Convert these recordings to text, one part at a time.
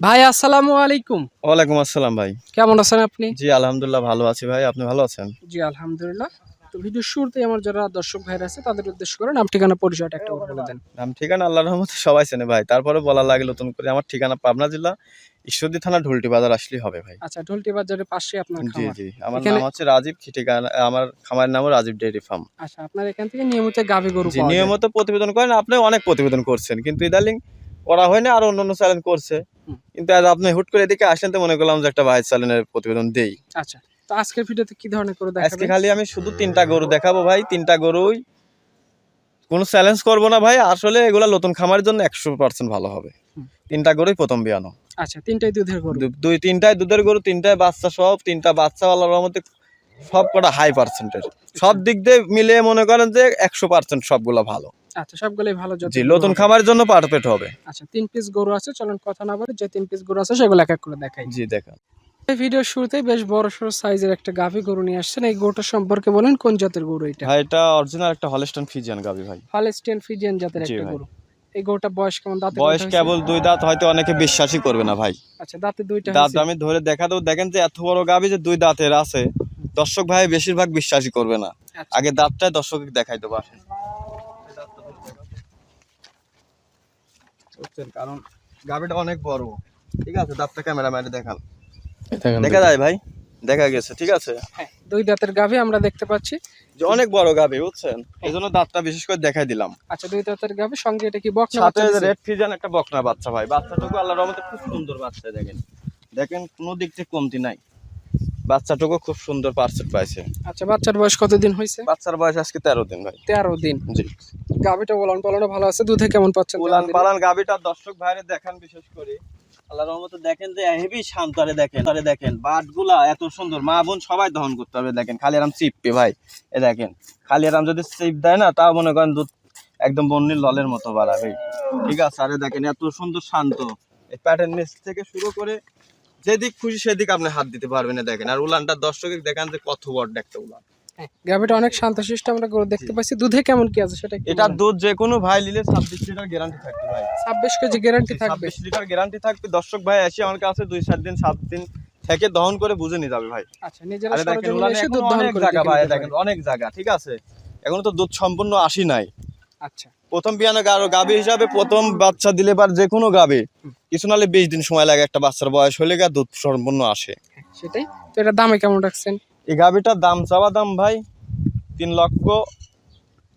ভাই আসসালামু আলাইকুম। ওয়ালাইকুম আসসালাম ভাই। কেমন আছেন আপনি? জি আলহামদুলিল্লাহ ভালো আছি ভাই। আপনি ভালো আছেন? জি আলহামদুলিল্লাহ। তো ভিডিও শুরুতে আমার যারা দর্শক ভাইরা আছে তাদের উদ্দেশ্য করে নাম ঠিকানা পরিচয়টা একটা বলে দেন। নাম ঠিকানা আল্লাহর রহমতে সবাই চেনে ভাই। তারপরে বলা লাগে নতুন করে আমার ঠিকানা পাবনা জেলা ঈশ্বরদী থানা ঢুলটি বাজার আসলেই হবে ভাই। আচ্ছা ঢোলটি বাজারের পাশে আপনার জি জি আমার নাম হচ্ছে রাজীব ঠিকানা আমার খামারের নামও রাজীব ডেয়ারি ফার্ম। আচ্ছা আপনার এখান থেকে নিয়মিত গাভী গরু। নিয়মিত প্রতিবেদন করেন আপনি অনেক প্রতিবেদন করছেন কিন্তু ইদালিং করা হয় না আর অন্য অন্য চ্যানেল করছে কিন্তু আজ আপনি হুট করে এদিকে আসেন তো মনে করলাম যে একটা ভাই চ্যানেলের প্রতিবেদন দেই। আচ্ছা তো আজকের ভিডিওতে কি ধরনের করে আজকে খালি আমি শুধু তিনটা গরু দেখাবো ভাই তিনটা গরুই। কোনো চ্যালেঞ্জ করব না ভাই আসলে এগুলা নতুন খামারের জন্য একশো পার্সেন্ট ভালো হবে। তিনটা গরুই প্রথম বিয়ানো আচ্ছা তিনটাই দুধের গরু? দুই তিনটায় দুধের গরু তিনটায় বাচ্চা সব তিনটা বাচ্চা আল্লাহর মধ্যে সব কটা হাই পার্সেন্টের সব দিক দিয়ে মিলে মনে করেন যে একশো পার্সেন্ট সবগুলো ভালো। আচ্ছা সবগুলোই ভালো জি নতুন খামারের জন্য পারফেক্ট হবে। আচ্ছা তিন পিস গরু আছে চলুন কথা না বলে যে তিন পিস গরু আছে সেগুলো এক এক করে দেখাই। জি দেখা এই ভিডিও শুরুতেই বেশ বড় সড়ো সাইজের একটা গাভী গরু নিয়ে আসছেন। এই গরুটা সম্পর্কে বলেন কোন জাতের গরু এটা? ভাই এটা অরিজিনাল একটা হলস্টন ফিজিয়ান গাবি ভাই। ফিজিয়ান জাতের একটা গরু। এই গরুটা বয়স কেমন? দাঁতে বয়স কেবল দুই দাঁত হয়তো অনেকে বিশ্বাসই করবে না ভাই। আচ্ছা দাঁতে দুইটা দাঁত আমি ধরে দেখা দেবো। দেখেন যে এত বড় গাবি যে দুই দাঁতের আছে। দর্শক ভাই বেশিরভাগ বিশ্বাসই করবে না। আচ্ছা। আগে দাঁতটা দর্শক দেখাই দেবো আসেন। বুঝছেন? কারণ গাবিটা অনেক বড়। ঠিক আছে? দাঁতটা ক্যামেরা ম্যানে দেখান দেখা যায় ভাই? দেখা গেছে ঠিক আছে? হ্যাঁ, দুই দাঁতের গাভী আমরা দেখতে পাচ্ছি। যে অনেক বড় গাবি বুঝছেন? এই জন্য দাঁতটা বিশেষ করে দেখাই দিলাম। আচ্ছা দুই দাঁতের গাভী সঙ্গে এটা কি বকনা সাথে বাচ্চা রেড ফিজান একটা বকনা বাচ্চা ভাই। বাচ্চাটুকু আল্লাহর রহমতে খুব সুন্দর বাচ্চা দেখেন। দেখেন কোনো দিক থেকে কমতি নাই। বাচ্চাটুকু খুব সুন্দর পার্সেন্ট পাইছে। আচ্ছা বাচ্চার বয়স কতদিন হয়েছে? বাচ্চার বয়স আজকে তেরো দিন ভাই। তেরো দিন। জি। গাভীটা বলন পালনও ভালো আছে? দুধে কেমন পাচ্ছেন উলান পালান গাবিটা দর্শক ভাইরে দেখান বিশেষ করে। আল্লাহর রহমতে দেখেন যে হেভি শান্ত আরে দেখেন আরে দেখেন। বাটগুলা এত সুন্দর। মা বোন সবাই দহন করতে হবে দেখেন। খালি আরাম চিপবে ভাই এ দেখেন। খালি আরাম যদি চিপ দেয় না তাও মনে করেন দুধ একদম বন্যির ললের মতো বাড়াবে ঠিক আছে আরে দেখেন এত সুন্দর শান্ত। এই প্যাটার্ন থেকে শুরু করে যেদিক খুশি সেদিক আপনি হাত দিতে পারবেন না দেখেন। আর উলানটা দর্শকে দেখেন যে কত বড় একটা উলান। অনেক শান্তশিষ্ট আমরা গরু দেখতে পাচ্ছি দুধে কেমন কি আছে সেটা দুধ যে কোনো ভাই নিলে ছাব্বিশ লিটার গ্যারান্টি থাকবে ভাই। ছাব্বিশ কেজি গ্যারান্টি থাকবে। লিটার গ্যারান্টি থাকবে। দর্শক ভাই এসে আমার কাছে দিন সাত দিন থেকে দহন করে বুঝে নিয়ে যাবে ভাই। আচ্ছা নিজেরা দেখেন সরজমিনে এসে দুধ দহন অনেক করে জায়গা ভাই দেখেন অনেক জায়গা ঠিক আছে? এখনও তো দুধ সম্পূর্ণ আসি নাই। আচ্ছা। প্রথম বিয়ানো গাবি হিসাবে প্রথম বাচ্চা দিলে পার যে কোনো গাবে কিছু নাহলে বিশ দিন সময় লাগে একটা বাচ্চার বয়স হলে গা দুধ সম্পূর্ণ আসে। সেটাই। তো এটা দামে কেমন রাখছেন? এই গাবিটার দাম চাওয়া দাম ভাই তিন লক্ষ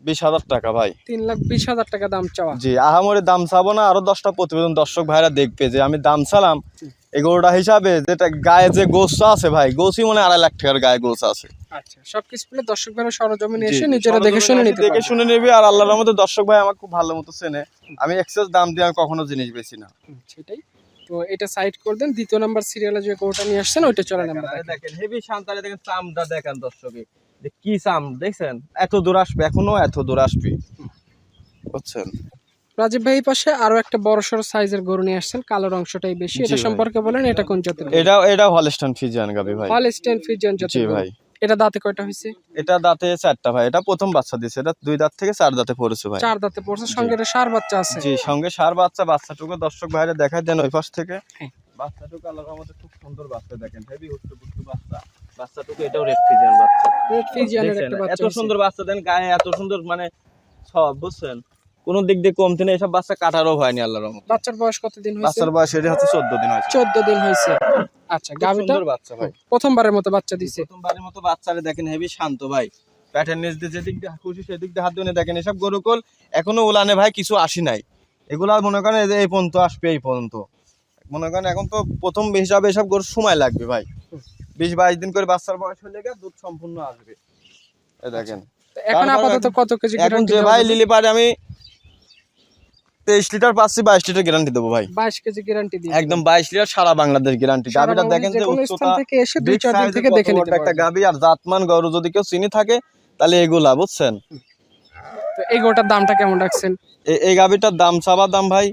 বিশ হাজার টাকা ভাই। তিন লাখ বিশ হাজার টাকা দাম চাওয়া। জি আহামরে দাম চাবো না আরও দশটা প্রতিবেদন দর্শক ভাইরা দেখবে যে আমি দাম চালাম এগুলোটা হিসাবে যেটা গায়ে যে গোস আছে ভাই গোসই মনে আড়াই লাখ টাকার গায়ে গোস আছে। আচ্ছা সবকিছু মিলে দর্শক সরজমিনে জি, এসে নিজেরা দেখে শুনে নিতে দেখে শুনে নেবে আর আল্লাহর মধ্যে দর্শক ভাই আমার খুব ভালো মতো চেনে। আমি এক্সেস দাম দিয়ে আমি কখনো জিনিস বেশি না। সেটাই। তো এটা সাইড করে দেন দ্বিতীয় নাম্বার সিরিয়ালে যে গরুটা নিয়ে আসছেন ওইটা চলে নাম্বার আরে দেখেন। হেভি শান্তারে দেখেন চামটা দেখেন দর্শকে। যে কি চাম দেখছেন? এত দূর আসবে এখনও এত দূর আসবে। বুঝছেন? রাজীব ভাই পাশে আরও একটা বড় সড়ো সাইজের গরু নিয়ে আসছেন কালোর অংশটাই বেশি। এটা। সম্পর্কে বলেন এটা কোন জাতের এটা এটা হলস্টন ফিজিয়ান গাবি ভাই। হলস্টেন ফিজিয়ান জি জাতের গরু। ভাই। এটা দাঁতে কয়টা হয়েছে? এটা দাঁতে চারটা ভাই। এটা প্রথম বাচ্চা দিছে এটা দুই দাঁত থেকে চার দাঁতে পড়েছে ভাই। চার দাঁতে পড়ছে সঙ্গে এটা সার বাচ্চা আছে। জি সঙ্গে সার বাচ্চা বাচ্চাটুকু দর্শক ভাইরে দেখাই দেন ওই পাশ থেকে। হ্যাঁ। বাচ্চাটুকু আল্লাহর রহমতে খুব সুন্দর বাচ্চা দেখেন। হেভি হুট্টু পুট্টু বাচ্চা। বাচ্চাটুকু এটাও রেড ফিজিয়ান বাচ্চা। রেড ফিজিয়ানের একটা বাচ্চা এত সুন্দর বাচ্চা দেন গায়ে এত সুন্দর মানে সব বুঝছেন? কোন দিক দিয়ে কমতি নেই এসব বাচ্চা কাটারও হয়নি আল্লাহর রহমতে। বাচ্চার বয়স কতদিন হয়েছে? বাচ্চার বয়স এটা হচ্ছে চোদ্দ দিন হয়েছে। চোদ্দ দিন হয়েছে। আচ্ছা গাভিটা? সুন্দর বাচ্চা ভাই। প্রথমবারের মতো বাচ্চা দিছে। প্রথমবারের মতো বাচ্চারে দেখেন হেভি শান্ত ভাই। প্যাটার্ন নিচ দিয়ে যেদিক দিয়ে খুশি সেদিক দিয়ে হাত দিয়ে দেখেন এসব গরুকল এখনও উলানে ভাই কিছু আসি নাই। এগুলা মনে করেন এই পর্যন্ত আসবে এই পর্যন্ত। মনে করেন এখন তো প্রথম হিসাবে এসব গরুর সময় লাগবে ভাই। বিশ বাইশ দিন করে বাচ্চার বয়স হলে দুধ সম্পূর্ণ আসবে। দেখেন। এখন আপাতত কত কেজি এখন যে ভাই লিলি আমি তেইশ লিটার পাচ্ছি বাইশ লিটার গ্যারান্টি দেবো ভাই। বাইশ কেজি গ্যারান্টি দিয়ে একদম বাইশ লিটার সারা বাংলাদেশ গ্যারান্টি গাভিটা দেখেন যে যে উচ্চতা থেকে এসে দুই চার দিন থেকে দেখে নিতে একটা গাভি আর জাতমান গরু যদি কেউ চিনি থাকে তাহলে এগুলা বুঝছেন? তো এই গরুটার দামটা কেমন রাখছেন? এই গাভিটার দাম চাওয়া দাম ভাই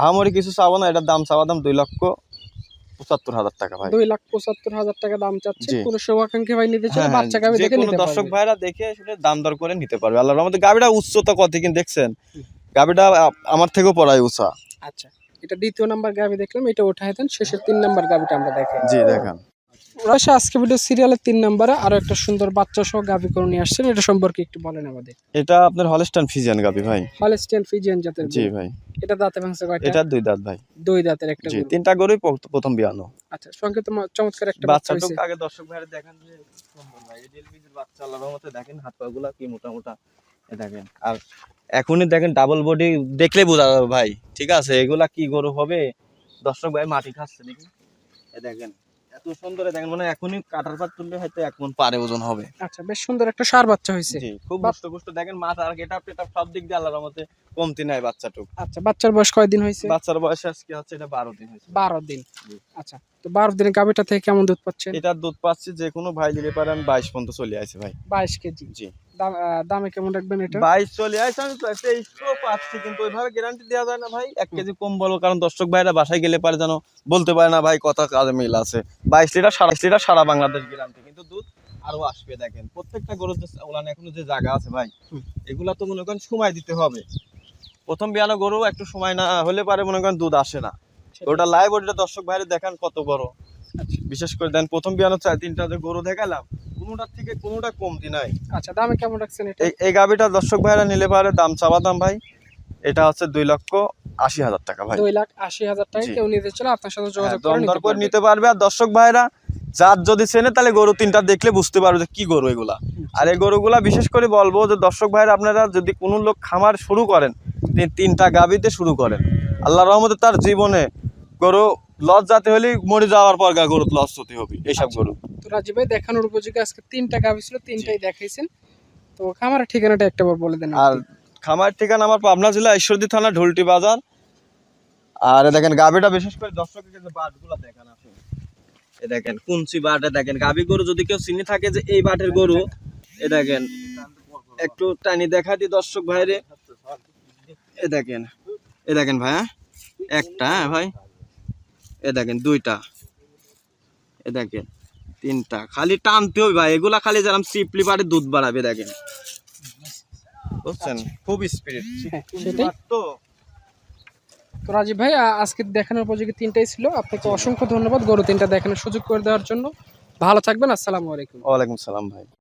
আহামরি কিছু চাবো না এটার দাম চাওয়া দাম দুই লক্ষ পঁচাত্তর হাজার টাকা ভাই। দুই লাখ পঁচাত্তর হাজার টাকা দাম চাচ্ছে। জি। কোনো শুভাকাঙ্ক্ষী ভাই নিতে হ্যাঁ, বাচ্চা গাভি দেখে নিতে দর্শক ভাইরা দেখে শুনে দাম দর করে নিতে পারবে। আল্লাহর আমাদের গাভিটা উচ্চতা কত কিন্তু দেখছেন? গাভিটা আমার থেকেও পড়ায় উঁচা আচ্ছা এটা দ্বিতীয় নাম্বার গাভি দেখলাম এটা ওঠাই দেন শেষের তিন নাম্বার গাভিটা আমরা জি দেখান। রয়েছে আজকে ভিডিও সিরিয়ালের তিন নাম্বারে আরও একটা সুন্দর বাচ্চা সহ গাভি করে নিয়ে আসছেন এটা সম্পর্কে একটু বলেন আমাদের। এটা আপনার হলস্টান ফিজিয়ান গাবি ভাই। হলস্টেন ফিজিয়ান জাতের জি ভাই। এটা দাঁতে ভাঙছে কয়টা? এটা দুই দাঁত ভাই। দুই দাঁতের একটা জি তিনটা গরুই প্রথম বিয়ানো আচ্ছা সঙ্গে চমৎকার একটা বাচ্চা হয়েছে। আগে দর্শক ভাইরা দেখেন যে সুন্দর ভাই। এই ডেলবিজের বাচ্চা আল্লাহর রহমতে দেখেন হাত পা গুলা কি মোটা মোটা দেখেন আর এখনই দেখেন ডাবল বডি দেখলে বোঝা যাবে ভাই ঠিক আছে? এগুলা কি গরু হবে? দর্শক ভাই মাটি খাচ্ছে দেখি। এ দেখেন এত সুন্দর দেখেন মানে এখনই কাটার পাত তুললে হয়তো এক মন পারে ওজন হবে। আচ্ছা বেশ সুন্দর একটা সার বাচ্চা হয়েছে। খুব দেখেন মাথা আর সব দিক দিয়ে আল্লাহর রহমতে কমতি নাই বাচ্চাটুক। আচ্ছা বাচ্চার বয়স কয়দিন হয়েছে? বাচ্চার বয়স আজকে হচ্ছে এটা বারো দিন হয়েছে। বারো দিন। আচ্ছা তো বারো দিনের গাভিটা থেকে কেমন দুধ পাচ্ছেন? এটার দুধ পাচ্ছি যে কোনো ভাই দিলে পারে আমি বাইশ পর্যন্ত চলে আসে ভাই। বাইশ কেজি। জি। দাম কেমন রাখবেন এটা? বাইশ চলে আসে আমি পাচ্ছি কিন্তু ওইভাবে গ্যারান্টি দেওয়া যায় না ভাই। এক কেজি কম বলো কারণ দর্শক ভাইরা বাসায় গেলে পারে যেন বলতে পারে না ভাই কথা কাজে মিল আছে। বাইশ লিটার লিটার সারা বাংলাদেশ গ্যারান্টি কিন্তু দুধ আরও আসবে দেখেন। প্রত্যেকটা গরুর যে ওলান এখনও যে জায়গা আছে ভাই এগুলা তো মনে করেন সময় দিতে হবে। প্রথম বিয়ানো গরু একটু সময় না হলে পারে মনে করেন দুধ আসে না। ওটা লাইভ ওটা দর্শক ভাইরা দেখান কত বড়। আচ্ছা। বিশেষ করে দেন প্রথম বিয়ানো চার তিনটা যে গরু দেখালাম কোনোটার থেকে কোনোটা কমতি নাই। আচ্ছা দামে কেমন রাখছেন এটা? এই গাভিটা দর্শক ভাইরা নিলে পারে দাম চাওয়া দাম ভাই। এটা হচ্ছে দুই লক্ষ আশি হাজার টাকা ভাই। দুই লাখ আশি হাজার টাকা কেউ নিতে চলে আপনার সাথে যোগাযোগ হ্যাঁ, করে নিতে পারবে। আর দর্শক ভাইরা যার যদি চেনে তাহলে গরু তিনটা দেখলে বুঝতে পারবে যে কি গরু এগুলা। আর এই গরুগুলা বিশেষ করে বলব যে দর্শক ভাইরা আপনারা যদি কোনো লোক খামার শুরু করেন তিন- তিনটা গাভিতে শুরু করেন আল্লাহ রহমতে তার জীবনে গরু লস যাতে হলে মরে যাওয়ার পর গা গরু লস হতে হবে এইসব আচ্ছা। গরু। তো রাজীব ভাই দেখানোর উপযোগী আজকে তিনটা গাভি ছিল তিনটাই দেখাইছেন। তো খামারের ঠিকানাটা একটা বার বলে দেন আর। খামার ঠিকানা আমার পাবনা জেলা ঈশ্বরদী থানা ঢুলটি বাজার। আর এ দেখেন গাভিটা বিশেষ করে দর্শকের কাছে বাটগুলো দেখান আপনি এ দেখেন কুঞ্চি বাটে দেখেন গাভি গরু যদি কেউ চিনি থাকে যে এই বাটের গরু এ দেখেন একটু টানি দেখা দি দর্শক ভাইরে। এ দেখেন এ দেখেন ভাই হ্যাঁ? একটা হ্যাঁ ভাই? এ দেখেন দুইটা। এ দেখেন তিনটা। খালি টানতে হবে ভাই। এগুলা খালি যেরকম সিপলি বাটে দুধ বাড়াবে দেখেন। বুঝছেন? খুব স্পিরিট হ্যাঁ, সেটাই। তো তো রাজীব ভাই আজকে দেখানোর উপযোগী তিনটাই ছিল। আপনাকে অসংখ্য ধন্যবাদ। গরু তিনটা দেখানোর সুযোগ করে দেওয়ার জন্য। ভালো থাকবেন। আসসালামু আলাইকুম। ওয়ালাইকুম সালাম ভাই।